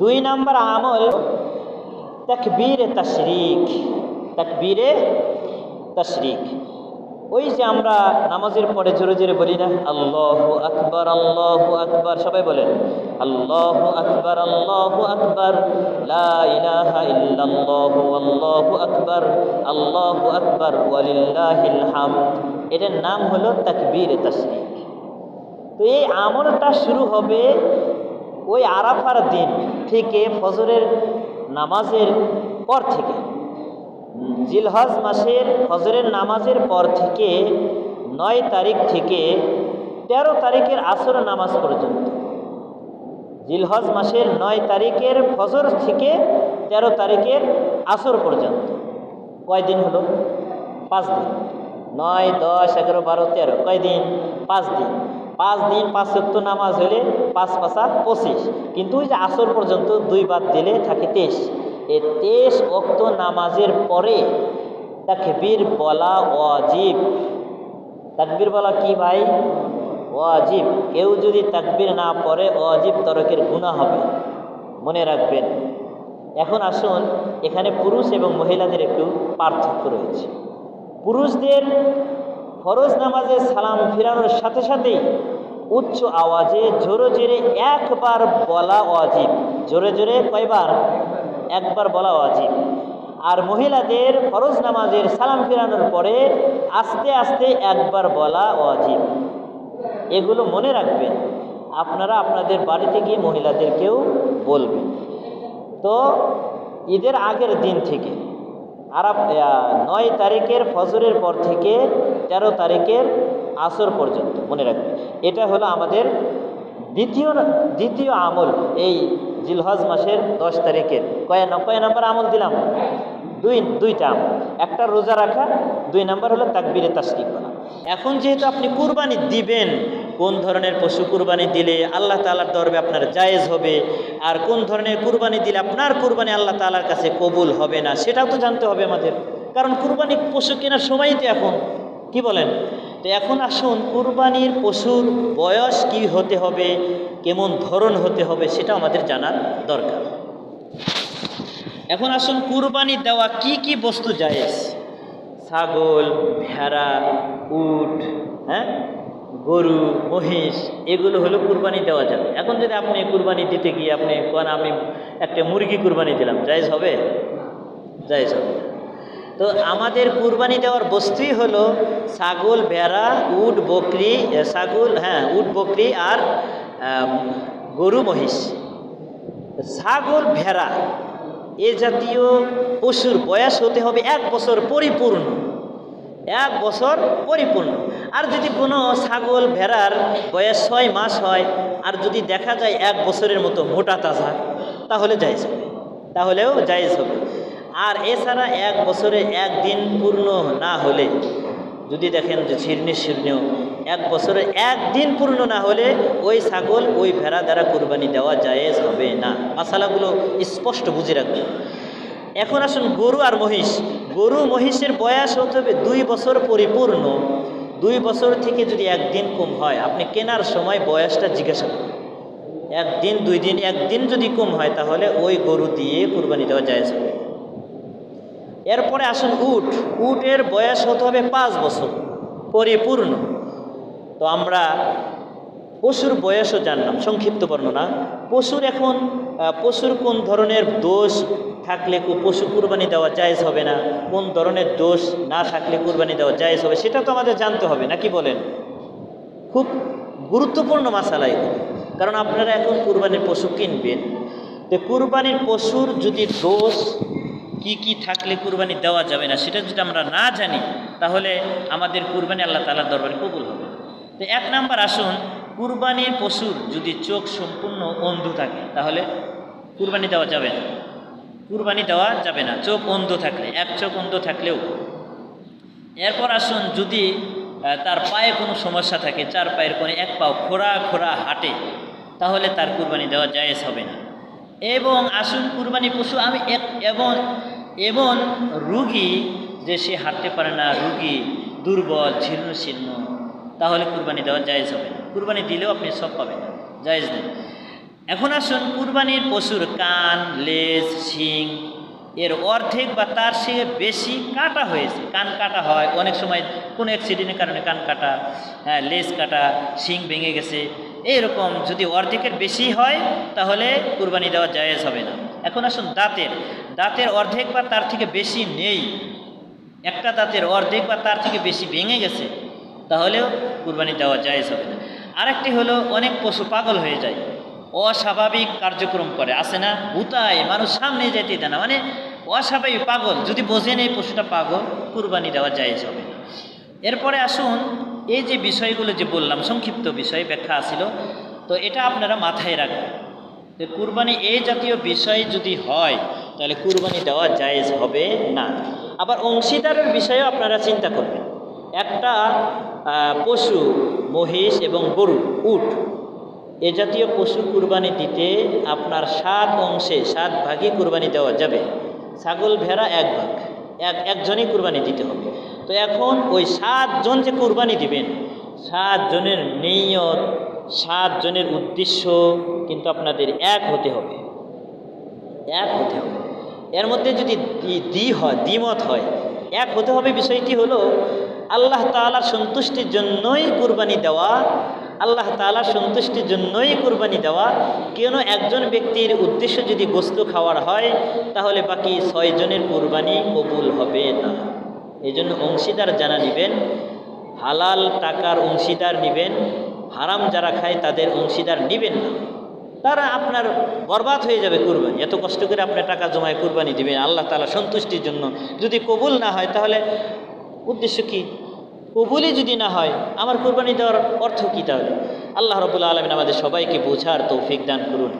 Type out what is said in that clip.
দুই নম্বর আমল তাকবীরে তশরিক তাকবীরে তশরিক। ওই যে আমরা নামাজের পরে জোরে জোরে বলি না, আল্লাহ আকবর আল্লাহ আকবর, সবাই বলেন, আল্লাহ আকবর আল্লাহ আকবর আল্লাহু আকবর আল্লাহু আকবর হামদ। এটার নাম হলো তাকবীর তশরিক। তো এই আমলটা শুরু হবে ওই আরাফার দিন থেকে ফজরের নামাজের পর থেকে। জিলহজ মাসের ফজরের নামাজের পর থেকে নয় তারিখ থেকে তেরো তারিখের আসর নামাজ পর্যন্ত। জিলহজ মাসের নয় তারিখের ফজর থেকে তেরো তারিখের আসর পর্যন্ত। কয়দিন হলো? পাঁচ দিন। নয়, দশ, এগারো, বারো, তেরো। কয়দিন? পাঁচ দিন। পাঁচ দিন, পাঁচ সত্য নামাজ হলে পাঁচ পাঁচা পঁচিশ। কিন্তু ওই যে আসর পর্যন্ত দুই বাদ দিলে থাকে তেইশ। এই তেইশ অক্ত নামাজের পরে তাকবীর বলা অজীব তাকবীর বলা কি ভাই? অজীব কেউ যদি তাকবীর না পড়ে অজীব তরকের গুণা হবে। মনে রাখবেন। এখন আসুন, এখানে পুরুষ এবং মহিলাদের একটু পার্থক্য রয়েছে। পুরুষদের ফরজ নামাজে সালাম ফিরানোর সাথে সাথেই উচ্চ আওয়াজে জোরে জোরে একবার বলা অজীব জোরে জোরে কয়বার? একবার বলা অজীব আর মহিলাদের ফরজ নামাজের সালাম ফিরানোর পরে আস্তে আস্তে একবার বলা অজীব এগুলো মনে রাখবেন। আপনারা আপনাদের বাড়িতে গিয়ে মহিলাদেরকেও বলবেন। তো ঈদের আগের দিন থেকে আর নয় তারিখের ফজরের পর থেকে ১৩ তারিখের আসর পর্যন্ত, মনে রাখবেন এটা হলো আমাদের দ্বিতীয় দ্বিতীয় আমল এই জিলহজ মাসের দশ তারিখের। কয় কয় নাম্বার আমল দিলাম? দুই, দুইটা আমল। একটা রোজা রাখা, দুই নাম্বার হলো তাকবিরে তাসরিক করা। এখন যেহেতু আপনি কুরবানি দিবেন কোন ধরনের পশু কুরবানি দিলে আল্লাহ তালার দরবে আপনার জায়েজ হবে? আর কোন ধরনের কুরবানি দিলে আপনার কুরবানি আল্লাহ তালার কাছে কবুল হবে না? সেটাও তো জানতে হবে আমাদের। কারণ কুরবানি পশু কেনার সময়ই তো এখন। কি বলেন? তো এখন আসুন, কুরবানির পশুর বয়স কি হতে হবে? কেমন ধরন হতে হবে? সেটা আমাদের জানার দরকার। এখন আসুন, কুরবানি দেওয়া কি কি বস্তু জায়েজ? ছাগল, ভেড়া, উট হ্যাঁ? গরু, মহিষ, এগুলো হলো কুরবানি দেওয়া যাবে। এখন যদি আপনি কুরবানি দিতে গিয়ে আপনি কোন আমি একটা মুরগি কুরবানি দিলাম, জায়েজ হবে? জায়েজ হবে। তো আমাদের কুরবানি দেওয়ার বস্তুই হলো ছাগল, ভেড়া, উট, বকরি ছাগল হ্যাঁ উট, বকরি আর গরু, মহিষ। ছাগল, ভেড়া, এ জাতীয় পশুর বয়স হতে হবে এক বছর পরিপূর্ণ। এক বছর পরিপূর্ণ। আর যদি কোনো ছাগল, ভেড়ার বয়স ছয় মাস হয়, আর যদি দেখা যায় এক বছরের মতো মোটা তাজা, তাহলে জায়েজ হবে। তাহলেও জায়েজ হবে। আর এছাড়া এক বছরে একদিন পূর্ণ না হলে, যদি দেখেন যে ছির্নি শীর্ণেও এক বছরে একদিন পূর্ণ না হলে ওই ছাগল ওই ভেড়া দ্বারা কোরবানি দেওয়া জায়েজ হবে না। মশালাগুলো স্পষ্ট বুঝে রাখবেন এখন আসুন গরু আর মহিষ। গরু মহিষের বয়স হতে হবে দুই বছর পরিপূর্ণ। দুই বছর থেকে যদি একদিন কম হয়, আপনি কেনার সময় বয়সটা জিজ্ঞাসা করুন। একদিন, দুই দিন, একদিন যদি কম হয়, তাহলে ওই গরু দিয়ে কুরবানি দেওয়া যায় হবে। এরপরে আসুন উট। উটের বয়স হতে হবে পাঁচ বছর, পরিপূর্ণ। তো আমরা পশুর বয়সও জানলাম, সংক্ষিপ্ত বর্ণনা। পশুর এখন পশুর কোন ধরনের দোষ থাকলে পশু কুরবানি দেওয়া জায়েজ হবে না? কোন ধরনের দোষ না থাকলে কুরবানি দেওয়া জায়েজ হবে? সেটা তো আমাদের জানতে হবে নাকি বলেন? খুব গুরুত্বপূর্ণ মাসালা এগুলো। কারণ আপনারা এখন কুরবানির পশু কিনবেন। তো কুরবানির পশুর যদি দোষ কি কি থাকলে কুরবানি দেওয়া যাবে না, সেটা যদি আমরা না জানি, তাহলে আমাদের কুরবানি আল্লাহ তালার দরবারে কবুল হবে তো এক নাম্বার আসুন কুরবানির পশুর যদি চোখ সম্পূর্ণ অন্ধ থাকে, তাহলে কুরবানি দেওয়া যাবে না। কুরবানি দেওয়া যাবে না, চোখ অন্ধ থাকলে, এক চোখ অন্ধ থাকলেও। এরপর আসুন, যদি তার পায়ে কোনো সমস্যা থাকে, চার পায়ের কোনো এক পাও খোড়া খোড়া হাঁটে, তাহলে তার কুরবানি দেওয়া জায়েজ হবে না। এবং আসুন, কুরবানি পশু আমি এক- এবং এবং রুগী যে সে হাঁটতে পারে না, রুগী দুর্বল ছিন্ন ছিন্ন তাহলে কুরবানি দেওয়া জায়েজ হবে না। কুরবানি দিলেও আপনি সব পাবেন। না জায়েজ নেই। এখন আসুন কুরবানির পশুর কান, লেজ, শিং, এর অর্ধেক বা তার সে বেশি কাটা হয়েছে। কান কাটা হয়, অনেক সময় কোনো অ্যাক্সিডেন্টের কারণে কান কাটা হ্যাঁ লেজ কাটা, শিং ভেঙে গেছে এইরকম যদি অর্ধেকের বেশি হয়, তাহলে কুরবানি দেওয়া জায়েজ হবে না। এখন আসুন দাঁতের। দাঁতের অর্ধেক বা তার থেকে বেশি নেই। একটা দাঁতের অর্ধেক বা তার থেকে বেশি ভেঙে গেছে, তাহলেও কুরবানি দেওয়া জায়েজ হবে না। আরেকটি হলো অনেক পশু পাগল হয়ে যায়, অস্বাভাবিক কার্যক্রম করে আসে না? ভূতায় মানুষ সামনে যেতে দেয় না। মানে অস্বাভাবিক পাগল, যদি বোঝেন এই পশুটা পাগল, কুরবানি দেওয়া জায়েজ হবে এরপরে আসুন, এই যে বিষয়গুলো যে বললাম, সংক্ষিপ্ত বিষয়, ব্যাখ্যা আসিল তো এটা আপনারা মাথায় রাখবেন যে কুরবানি এই জাতীয় বিষয় যদি হয়, তাহলে কুরবানি দেওয়া জায়েজ হবে না। আবার অংশীদারের বিষয়েও আপনারা চিন্তা করবেন। একটা পশু, মহিষ এবং গরু, উট। এ জাতীয় পশু কুরবানি দিতে আপনার সাত অংশে, সাত ভাগে কুরবানি দেওয়া যাবে। ছাগল, ভেড়া এক ভাগ। এক, একজনই কুরবানি দিতে হবে। তো এখন ওই সাতজন যে কুরবানি দিবেন সাতজনের নিয়ত সাতজনের উদ্দেশ্য কিন্তু আপনাদের এক হতে হবে। এক হতে হবে। এর মধ্যে যদি দ্বি হয়, দ্বিমত হয়, এক হতে হবে বিষয়টি হলো আল্লাহ তাআলার সন্তুষ্টির জন্যই কুরবানি দেওয়া, আল্লাহ তাআলার সন্তুষ্টির জন্যই কুরবানি দেওয়া। কেন একজন ব্যক্তির উদ্দেশ্য যদি গোস্ত খাওয়ার হয়, তাহলে বাকি ছয়জনের কুরবানি কবুল হবে না। এই জন্য অংশীদার জানা নেবেন, হালাল টাকার অংশীদার নেবেন, হারাম যারা খায় তাদের অংশীদার নেবেন না। তারা আপনার বরবাদ হয়ে যাবে কুরবানি। এত কষ্ট করে আপনার টাকা জমায় কুরবানি দিবেন, আল্লাহ তালা সন্তুষ্টির জন্য। যদি কবুল না হয়, তাহলে উদ্দেশ্য কি? কবুলই যদি না হয়, আমার কোরবানি দেওয়ার অর্থ কী তাহলে? আল্লাহ রবুল্লা আলমিন আমাদের সবাইকে বোঝার তৌফিক দান করুন।